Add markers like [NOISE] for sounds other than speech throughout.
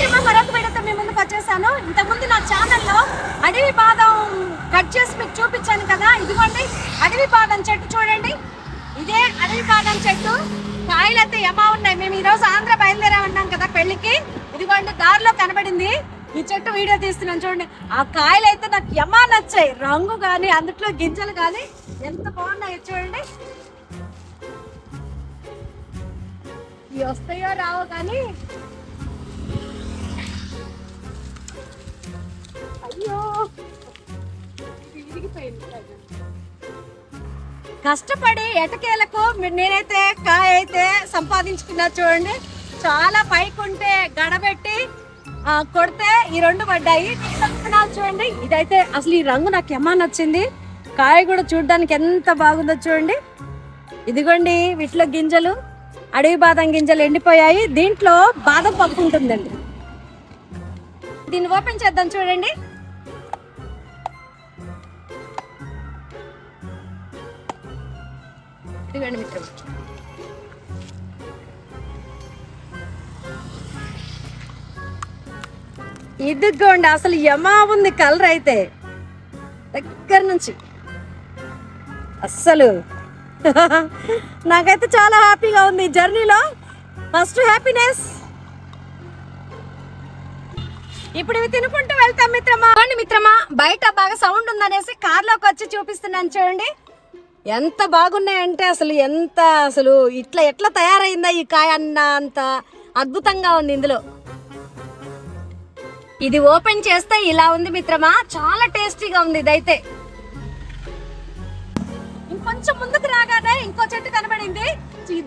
మిత్రమా మరొక వీడియోతో మీ ముందుకు వచ్చేసాను. ఇంతకుముందు నా ఛానల్లో అడవి పాదం కట్ చేసి మీకు చూపించాను కదా ఇదిగోండి. అడవి పాదం చెట్టు చూడండి. ఇదే అడవి పాదం చెట్టు. కాయలు అయితే ఏమా ఉన్నాయి. మేము ఈ రోజు ఆంధ్ర బయలుదేరా ఉన్నాం కదా పెళ్ళికి ఇదిగోండి దారిలో కనబడింది. ఈ చెట్టు వీడియో తీస్తున్నాను చూడండి. ఆ కాయలు అయితే నాకు యమా నచ్చాయి. రంగు కానీ అందుట్లో గింజలు కానీ ఎంత బాగున్నాయి చూడండి. ఇవి వస్తాయో రావో కానీ కష్టపడి ఎటకేలకు నేనైతే కాయ అయితే సంపాదించుకున్నా చూడండి. చాలా పైకి ఉంటే గడబెట్టి కొడితే ఈ రెండు పడ్డాయి. చూడండి. ఇదైతే అసలు ఈ రంగు నాకు ఎమ్మ నచ్చింది? కాయ కూడా చూడడానికి ఎంత బాగుందో చూడండి. ఇదిగోండి వీటిలో గింజలు. అడవి బాదం గింజలు ఎండిపోయాయి. దీంట్లో బాదం పప్పు ఉంటుందండి. దీన్ని ఓపెన్ చేద్దాం చూడండి. ఇదిగోండి మిత్రం. ఇదిగోండి అసలు యమా ఉంది కలర్ అయితే. దగ్గర నుంచి. అస్సలు. [LAUGHS] నాకైతే చాలా హ్యాపీగా ఉంది ఈ జర్నీలో. First happiness. ఇప్పుడు ఇవి తినుకుంటూ వెళ్తాం మిత్రమా. మిత్రమా బయట బాగా సౌండ్ ఉందనేసి కార్లోకి వచ్చి చూపిస్తున్నాను చూడండి. ఎంత బాగున్నాయంటే అసలు ఎంత అసలు ఇట్లా ఎట్లా తయారైందా ఈ కాయ అన్న అంత అద్భుతంగా ఉంది ఇందులో. ఇది ఓపెన్ చేస్తే ఇలా ఉంది మిత్రమా? చాలా టేస్టీగా ఉంది ఇదైతే. ఇంకొంచెం ముందుకు రాగానే ఇంకో చెట్టు కనబడింది.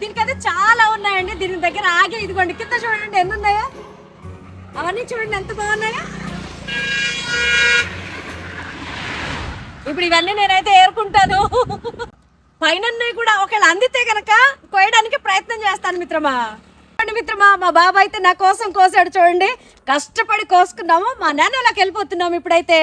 దీనికైతే చాలా ఉన్నాయండి. దీని దగ్గర ఆగి ఇదిగోండి కింద చూడండి ఎన్ని ఉన్నాయా? అవన్నీ చూడండి ఎంత బాగున్నాయా? ఇప్పుడు ఇవన్నీ నేనైతే ఏరుకుంటాను. పైన కూడా ఒకవేళ అందితే కనుక కోయడానికి ప్రయత్నం చేస్తాను మిత్రమా. మిత్రమా మా బాబా అయితే నా కోసం కోసాడు చూడండి. కష్టపడి కోసుకున్నాము మా నాన్నలోకి వెళ్ళిపోతున్నాము ఇప్పుడైతే.